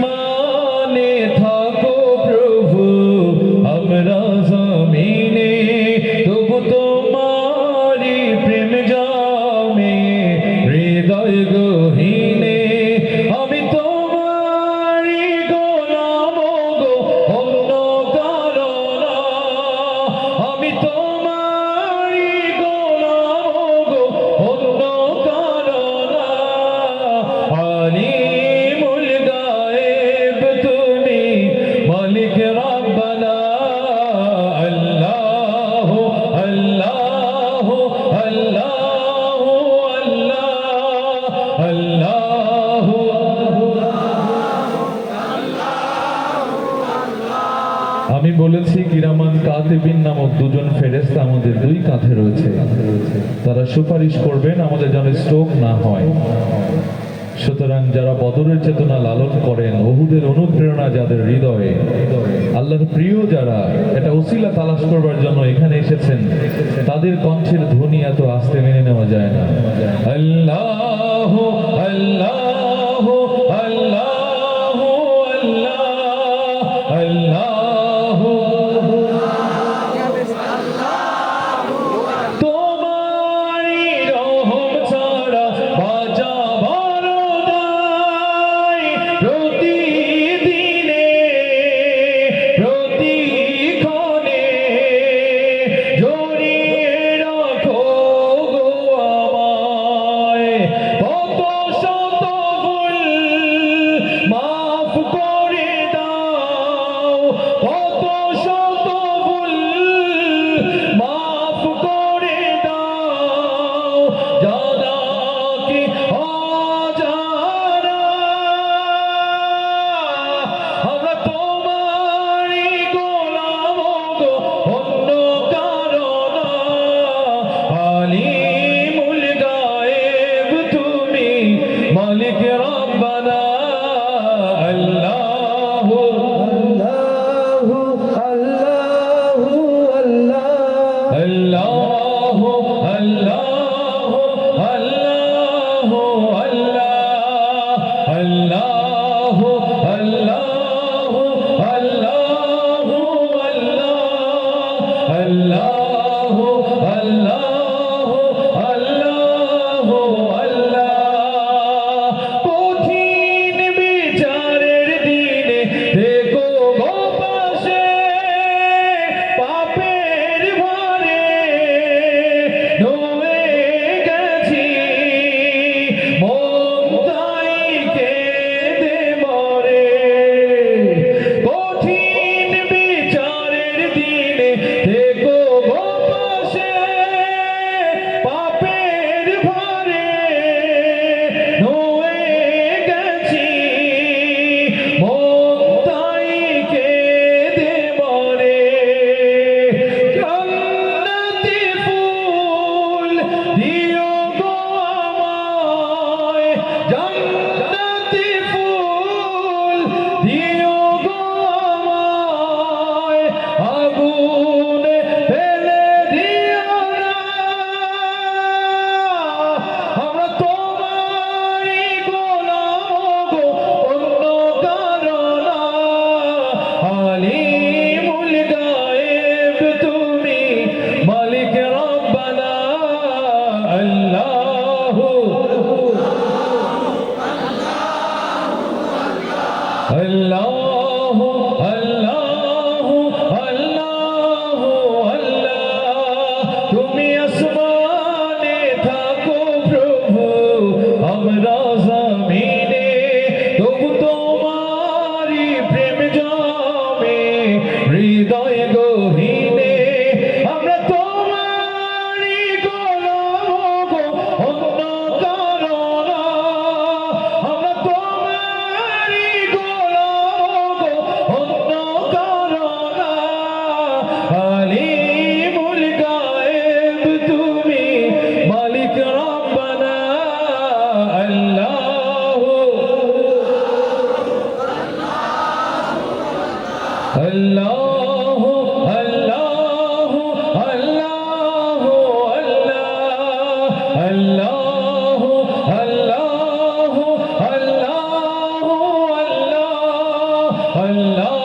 Mom. বলেছি, কিরামান কাতেবিন নামক দুজন ফেরেস্তা আমাদের দুই কাঁধে রয়েছে। তারা সুপারিশ করবেন আমাদের যেন স্ট্রোক না হয়। সুতরাং যারা বদরের চেতনা লালন করেন ওহুদের অনুপ্রেরণা যাদের হৃদয়ে, আল্লাহর প্রিয় যারা, এটা ওসিলা তালাশ করবার জন্য এখানে এসেছেন, তাদের কণ্ঠের ধ্বনি এত আস্তে মেনে নেওয়া যায় না। আল্লাহ! আল্লাহ আল্লাহ আল্লাহ হৃদয় গহী Hello.